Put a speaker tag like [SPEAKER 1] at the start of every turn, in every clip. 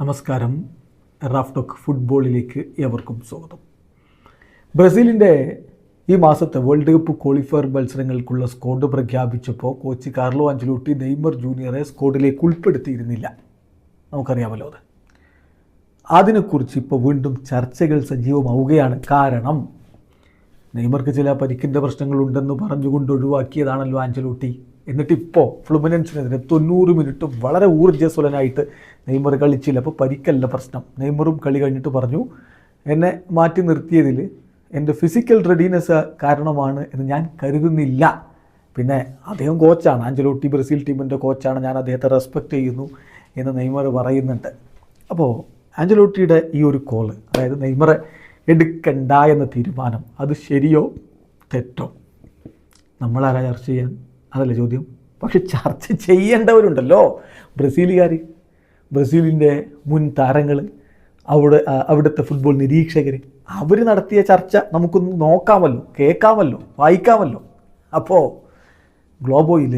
[SPEAKER 1] നമസ്കാരം. റാഫ്ടോക്ക് ഫുട്ബോളിലേക്ക് ഏവർക്കും സ്വാഗതം. ബ്രസീലിന്റെ ഈ മാസത്തെ വേൾഡ് കപ്പ് ക്വാളിഫയർ മത്സരങ്ങൾക്കുള്ള സ്ക്വാഡ് പ്രഖ്യാപിച്ചപ്പോൾ കോച്ച് കാർലോ അഞ്ചലൂട്ടി നെയ്മർ ജൂനിയറെ സ്ക്വാഡിലേക്ക് ഉൾപ്പെടുത്തിയിരുന്നില്ല. നമുക്കറിയാമല്ലോ അത്. അതിനെക്കുറിച്ച് ഇപ്പോൾ വീണ്ടും ചർച്ചകൾ സജീവമാവുകയാണ് കാരണം നെയ്മർക്ക് ചില പരിക്കിന്റെ പ്രശ്നങ്ങളുണ്ടെന്ന് പറഞ്ഞുകൊണ്ട് ഒഴിവാക്കിയതാണല്ലോ ആഞ്ചലോട്ടി എന്നിട്ട് ഇപ്പോൾ ഫ്ലുമിനൻസിനെതിരെ തൊണ്ണൂറ് മിനിറ്റ് വളരെ ഊർജസ്വലനായിട്ട് നെയ്മർ കളിച്ചില്ല. അപ്പോൾ പരിക്കല്ല പ്രശ്നം. നെയ്മറും കളി കഴിഞ്ഞിട്ട് പറഞ്ഞു എന്നെ മാറ്റി നിർത്തിയതിൽ എന്റെ ഫിസിക്കൽ റെഡിനെസ് കാരണമാണ് എന്ന് ഞാൻ കരുതുന്നില്ല. പിന്നെ അദ്ദേഹം കോച്ചാണ് ആഞ്ചലോട്ടി ബ്രസീൽ ടീമിന്റെ കോച്ചാണ് ഞാൻ അദ്ദേഹത്തെ റെസ്പെക്റ്റ് ചെയ്യുന്നു എന്ന് നെയ്മർ പറയുന്നുണ്ട്. അപ്പോൾ ആഞ്ചലോട്ടിയുടെ ഈ ഒരു കോൾ അതായത് നെയ്മറെ എടുക്കണ്ട എന്ന തീരുമാനം അത് ശരിയോ തെറ്റോ? നമ്മളാരാ ചർച്ച ചെയ്യാൻ? അതല്ലേ ചോദ്യം? പക്ഷെ ചർച്ച ചെയ്യേണ്ടവരുണ്ടല്ലോ. ബ്രസീലുകാർ ബ്രസീലിന്റെ മുൻ താരങ്ങൾ അവിടെ അവിടുത്തെ ഫുട്ബോൾ നിരീക്ഷകർ അവർ നടത്തിയ ചർച്ച നമുക്കൊന്ന് നോക്കാമല്ലോ കേൾക്കാമല്ലോ വായിക്കാമല്ലോ. അപ്പോൾ ഗ്ലോബോയിൽ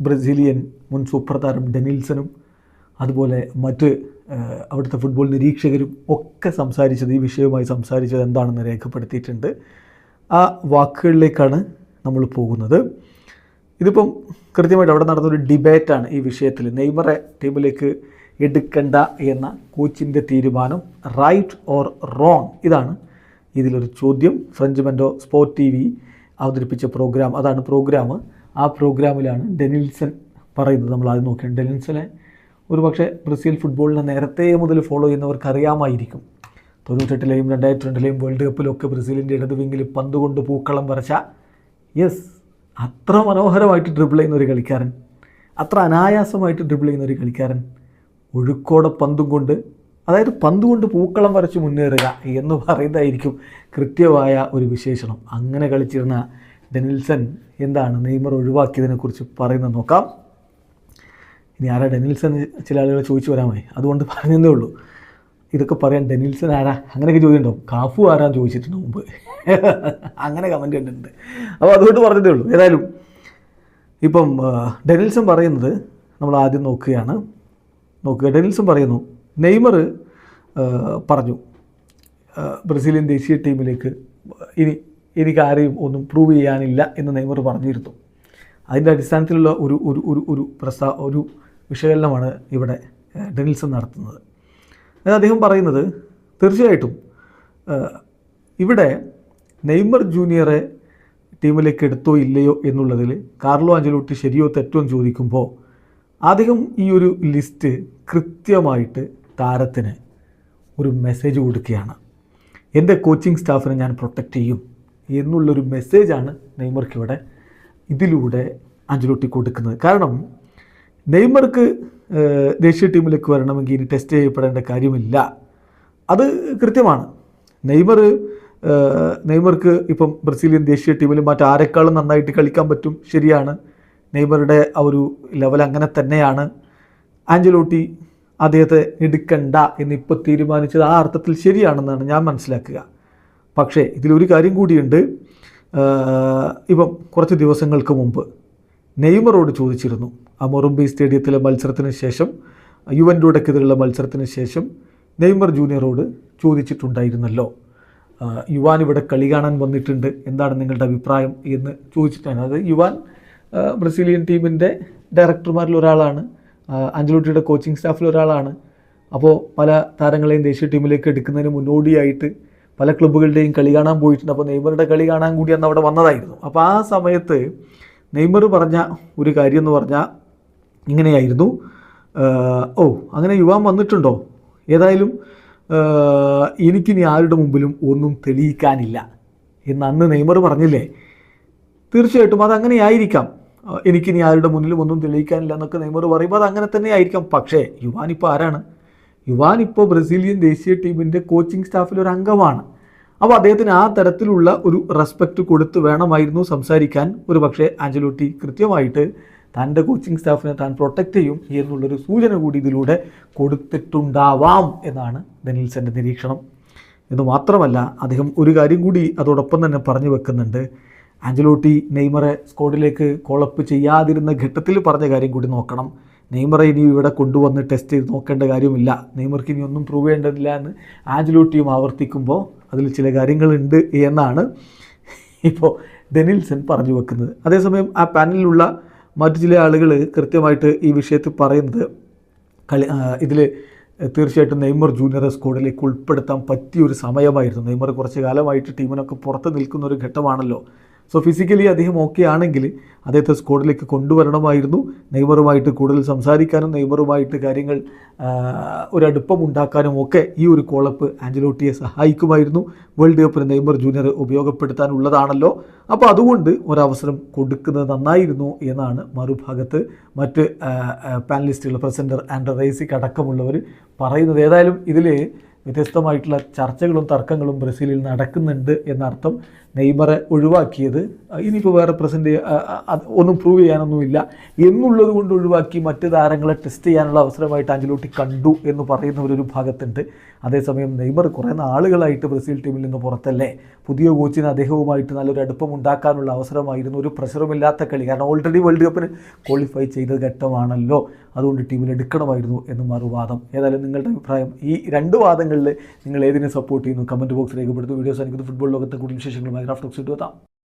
[SPEAKER 1] ബ്രസീലിയൻ മുൻ സൂപ്പർ താരം ഡെനിൽസനും അതുപോലെ മറ്റ് അവിടുത്തെ ഫുട്ബോൾ നിരീക്ഷകരും ഒക്കെ സംസാരിച്ചത് ഈ വിഷയവുമായി സംസാരിച്ചത് എന്താണെന്ന് രേഖപ്പെടുത്തിയിട്ടുണ്ട്. ആ വാക്കുകളിലേക്കാണ് നമ്മൾ പോകുന്നത്. ഇതിപ്പം കൃത്യമായിട്ട് അവിടെ നടന്നൊരു ഡിബേറ്റാണ് ഈ വിഷയത്തിൽ. നെയ്മറെ ടീമിലേക്ക് എടുക്കണ്ട എന്ന കോച്ചിന്റെ തീരുമാനം റൈറ്റ് ഓർ റോങ് ഇതാണ് ഇതിലൊരു ചോദ്യം. ഫ്രഞ്ച് മെൻഡോ സ്പോർട്ട് ടി വി അവതരിപ്പിച്ച പ്രോഗ്രാം അതാണ് പ്രോഗ്രാം ആ പ്രോഗ്രാമിലാണ് ഡെനിൽസൺ പറയുന്നത്. നമ്മൾ ആദ്യം നോക്കിയാണ്. ഡെനിൽസനെ ഒരു പക്ഷേ ബ്രസീൽ ഫുട്ബോളിനെ നേരത്തെ മുതൽ ഫോളോ ചെയ്യുന്നവർക്ക് അറിയാമായിരിക്കും. തൊണ്ണൂറ്റെട്ടിലെയും രണ്ടായിരത്തി രണ്ടിലെയും വേൾഡ് കപ്പിലൊക്കെ ബ്രസീലിന്റെ ഇടതുവിങ്കിൽ പന്തുകൊണ്ട് പൂക്കളം വരച്ച യെസ് അത്ര മനോഹരമായിട്ട് ഡ്രിബിൾ ചെയ്യുന്ന ഒരു കളിക്കാരൻ അത്ര അനായാസമായിട്ട് ഡ്രിബിൾ ചെയ്യുന്ന ഒരു കളിക്കാരൻ ഒഴുക്കോടെ പന്തും കൊണ്ട് അതായത് പന്ത് കൊണ്ട് പൂക്കളം വരച്ച് മുന്നേറുക എന്ന് പറയുന്നതായിരിക്കും കൃത്യമായ ഒരു വിശേഷണം. അങ്ങനെ കളിച്ചിരുന്ന ഡെനിൽസൺ എന്താണ് നെയ്മർ ഒഴിവാക്കിയതിനെക്കുറിച്ച് പറയുന്നത് നോക്കാം. ഇനി ആരാ ഡെനിൽസൺ ചില ആളുകൾ ചോദിച്ചു വരാമായി അതുകൊണ്ട് പറഞ്ഞതേ ഉള്ളൂ. ഇതൊക്കെ പറയാൻ ഡെനിൽസൺ ആരാ? അങ്ങനെയൊക്കെ ചോദ്യമുണ്ടോ? കാഫു ആരാന്ന് ചോദിച്ചിട്ടുണ്ട് മുമ്പ്. അങ്ങനെ കമന്റ് കണ്ടിട്ടുണ്ട്. അപ്പോൾ അതുകൊണ്ട് പറഞ്ഞതേ ഉള്ളൂ. ഏതായാലും ഇപ്പം ഡെനിൽസൺ പറയുന്നത് നമ്മൾ ആദ്യം നോക്കുകയാണ്. നോക്കുക. ഡെനിൽസൺ പറയുന്നു നെയ്മർ പറഞ്ഞു ബ്രസീലിയൻ ദേശീയ ടീമിലേക്ക് ഇനി എനിക്ക് ആരെയും ഒന്നും പ്രൂവ് ചെയ്യാനില്ല എന്ന് നെയ്മർ പറഞ്ഞിരുന്നു. അതിന്റെ അടിസ്ഥാനത്തിലുള്ള ഒരു ഒരു ഒരു ഒരു ഒരു വിശകലനമാണ് ഇവിടെ ഡെനിൽസൺ നടത്തുന്നത്. അതായത് അദ്ദേഹം പറയുന്നത് തീർച്ചയായിട്ടും. ഇവിടെ നെയ്മർ ജൂനിയറെ ടീമിലേക്ക് എടുത്തോ ഇല്ലയോ എന്നുള്ളതിൽ കാർലോ അഞ്ചലോട്ടി ശരിയോ തെറ്റോ എന്ന് ചോദിക്കുമ്പോൾ അദ്ദേഹം ഈ ഒരു ലിസ്റ്റ് കൃത്യമായിട്ട് താരത്തിന് ഒരു മെസ്സേജ് കൊടുക്കുകയാണ്. എന്റെ കോച്ചിങ് സ്റ്റാഫിനെ ഞാൻ പ്രൊട്ടക്റ്റ് ചെയ്യും എന്നുള്ളൊരു മെസ്സേജാണ് നെയ്മർക്ക് ഇവിടെ ഇതിലൂടെ അഞ്ചലോട്ടി കൊടുക്കുന്നത്. കാരണം നെയ്മർക്ക് ദേശീയ ടീമിലേക്ക് വരണമെങ്കിൽ ഇനി ടെസ്റ്റ് ചെയ്യപ്പെടേണ്ട കാര്യമില്ല. അത് കൃത്യമാണ്. നെയ്മർ നെയ്മർക്ക് ഇപ്പം ബ്രസീലിയൻ ദേശീയ ടീമിൽ മറ്റാരെക്കാളും നന്നായിട്ട് കളിക്കാൻ പറ്റും ശരിയാണ്. നെയ്മറുടെ ആ ഒരു ലെവൽ അങ്ങനെ തന്നെയാണ്. ആഞ്ചലോട്ടി അദ്ദേഹത്തെ എടുക്കണ്ട എന്നിപ്പോൾ തീരുമാനിച്ചത് ആ അർത്ഥത്തിൽ ശരിയാണെന്നാണ് ഞാൻ മനസ്സിലാക്കുക. പക്ഷേ ഇതിലൊരു കാര്യം കൂടിയുണ്ട്. ഇപ്പം കുറച്ച് ദിവസങ്ങൾക്ക് മുമ്പ് നെയ്മറോട് ചോദിച്ചിരുന്നു. മൊറംബി സ്റ്റേഡിയത്തിലെ മത്സരത്തിന് ശേഷം യുവന്റൂടെക്കെതിരെയുള്ള മത്സരത്തിന് ശേഷം നെയ്മർ ജൂനിയറോട് ചോദിച്ചിട്ടുണ്ടായിരുന്നല്ലോ. യുവാൻ ഇവിടെ കളി കാണാൻ വന്നിട്ടുണ്ട്. എന്താണ് നിങ്ങളുടെ അഭിപ്രായം? എന്ന് ചോദിച്ചിട്ടാണ്. അതായത് യുവാൻ ബ്രസീലിയൻ ടീമിന്റെ ഡയറക്ടർമാരിൽ ഒരാളാണ്. അഞ്ചലോട്ടിയുടെ കോച്ചിങ് സ്റ്റാഫിൽ ഒരാളാണ്. അപ്പോൾ പല താരങ്ങളെയും ദേശീയ ടീമിലേക്ക് എടുക്കുന്നതിന് മുന്നോടിയായിട്ട് പല ക്ലബ്ബുകളുടെയും കളി കാണാൻ പോയിട്ടുണ്ട്. അപ്പോൾ നെയ്മറുടെ കളി കാണാൻ കൂടി അന്ന് അവിടെ വന്നതായിരുന്നു. അപ്പോൾ ആ സമയത്ത് നെയ്മർ പറഞ്ഞ ഒരു കാര്യം എന്ന് പറഞ്ഞാൽ ഇങ്ങനെയായിരുന്നു. ഓ അങ്ങനെ യുവാൻ വന്നിട്ടുണ്ടോ? ഏതായാലും എനിക്കിനി ആരുടെ മുമ്പിലും ഒന്നും തെളിയിക്കാനില്ല. എന്ന് അന്ന് നെയ്മർ പറഞ്ഞില്ലേ? തീർച്ചയായിട്ടും അത് അങ്ങനെയായിരിക്കാം അഹ് എനിക്കിനി ആരുടെ മുന്നിലും ഒന്നും തെളിയിക്കാനില്ല എന്നൊക്കെ നെയ്മർ പറയുമ്പോൾ അത് അങ്ങനെ തന്നെ ആയിരിക്കാം. പക്ഷേ യുവാൻ ഇപ്പോൾ ആരാണ്? യുവാൻ ഇപ്പോൾ ബ്രസീലിയൻ ദേശീയ ടീമിന്റെ കോച്ചിങ് സ്റ്റാഫിൽ ഒരു അംഗമാണ്. അപ്പോൾ അദ്ദേഹത്തിന് ആ തരത്തിലുള്ള ഒരു റെസ്പെക്റ്റ് കൊടുത്ത് വേണമായിരുന്നു സംസാരിക്കാൻ. ഒരു പക്ഷേ ആഞ്ചലോട്ടി കൃത്യമായിട്ട് തന്റെ കോച്ചിങ് സ്റ്റാഫിനെ താൻ പ്രൊട്ടക്റ്റ് ചെയ്യും. എന്നുള്ളൊരു സൂചന കൂടി ഇതിലൂടെ കൊടുത്തിട്ടുണ്ടാവാം എന്നാണ് ഡെനിൽസന്റെ നിരീക്ഷണം. എന്ന് മാത്രമല്ല അദ്ദേഹം ഒരു കാര്യം കൂടി അതോടൊപ്പം തന്നെ പറഞ്ഞു വെക്കുന്നുണ്ട്. ആഞ്ചലോട്ടി നെയ്മറെ സ്കോഡിലേക്ക് കോളപ്പ് ചെയ്യാതിരുന്ന ഘട്ടത്തിൽ പറഞ്ഞ കാര്യം കൂടി നോക്കണം. നെയ്മറെ ഇനി ഇവിടെ കൊണ്ടുവന്ന് ടെസ്റ്റ് ചെയ്ത് നോക്കേണ്ട കാര്യമില്ല. നെയ്മർക്ക് ഇനി ഒന്നും പ്രൂവ് ചെയ്യേണ്ടതില്ല എന്ന് ആഞ്ചലോട്ടിയും ആവർത്തിക്കുമ്പോൾ അതിൽ ചില കാര്യങ്ങളുണ്ട് എന്നാണ് ഇപ്പോൾ ഡെനിൽസൺ പറഞ്ഞു വെക്കുന്നത്. അതേസമയം ആ പാനലിലുള്ള മറ്റു ചില ആളുകൾ കൃത്യമായിട്ട് ഈ വിഷയത്തിൽ പറയുന്നത് കളി ഇതിൽ തീർച്ചയായിട്ടും നെയ്മർ ജൂനിയർ സ്ക്വാഡിലേക്ക് ഉൾപ്പെടുത്താൻ പറ്റിയ ഒരു സമയമായിരുന്നു. നെയ്മർ കുറച്ച് കാലമായിട്ട് ടീമിനൊക്കെ പുറത്ത് നിൽക്കുന്ന ഒരു ഘട്ടമാണല്ലോ. സോ ഫിസിക്കലി അദ്ദേഹം ഓക്കെ ആണെങ്കിൽ അദ്ദേഹത്തെ സ്കോഡിലേക്ക് കൊണ്ടുവരണമായിരുന്നു. നെയ്മറുമായിട്ട് കൂടുതൽ സംസാരിക്കാനും നെയ്മറുമായിട്ട് കാര്യങ്ങൾ ഒരടുപ്പം ഉണ്ടാക്കാനും ഒക്കെ ഈ ഒരു കോളപ്പ് ആഞ്ചലോട്ടിയെ സഹായിക്കുമായിരുന്നു. വേൾഡ് കപ്പിന് നെയ്മർ ജൂനിയർ ഉപയോഗപ്പെടുത്താനുള്ളതാണല്ലോ. അപ്പോൾ അതുകൊണ്ട് ഒരവസരം കൊടുക്കുന്നത് നന്നായിരുന്നു എന്നാണ് മറുഭാഗത്ത് മറ്റ് പാനലിസ്റ്റുകൾ പ്രസന്റർ ആൻഡ് റേസിക് അടക്കമുള്ളവർ പറയുന്നത്. ഏതായാലും ഇതിൽ വ്യത്യസ്തമായിട്ടുള്ള ചർച്ചകളും തർക്കങ്ങളും ബ്രസീലിൽ നടക്കുന്നുണ്ട് എന്നർത്ഥം നെയ്മറെ ഒഴിവാക്കിയത്. ഇനിയിപ്പോൾ വേറെ പ്രസന്റ് ഒന്നും പ്രൂവ് ചെയ്യാനൊന്നുമില്ല എന്നുള്ളത് കൊണ്ട് ഒഴിവാക്കി മറ്റ് താരങ്ങളെ ടെസ്റ്റ് ചെയ്യാനുള്ള അവസരമായിട്ട് അഞ്ചലോട്ടി കണ്ടു എന്ന് പറയുന്നവരൊരു ഭാഗത്തുണ്ട്. അതേസമയം നെയ്മർ കുറേ നാളുകളായിട്ട് ബ്രസീൽ ടീമിൽ നിന്ന് പുറത്തല്ലേ? പുതിയ കോച്ചിന് അദ്ദേഹവുമായിട്ട് നല്ലൊരു അടുപ്പം ഉണ്ടാക്കാനുള്ള അവസരമായിരുന്നു. ഒരു പ്രഷറുമില്ലാത്ത കളി. കാരണം ഓൾറെഡി വേൾഡ് കപ്പിന് ക്വാളിഫൈ ചെയ്ത ഘട്ടമാണല്ലോ. അതുകൊണ്ട് ടീമിൽ എടുക്കണമായിരുന്നു എന്ന് മറുവാദം ഏതായാലും നിങ്ങളുടെ അഭിപ്രായം ഈ രണ്ട് വാദങ്ങളിൽ നിങ്ങൾ ഏതിനെ സപ്പോർട്ട് ചെയ്യുന്നു? കമന്റ് ബോക്സ് രേഖപ്പെടുത്തും വീഡിയോസ് എനിക്ക് ഫുട്ബോൾ ലോകത്തെ കൂടുതൽ വിശേഷങ്ങളുമായി റാഫ്റ്റോക്സ് ഇട്ട് എത്താം.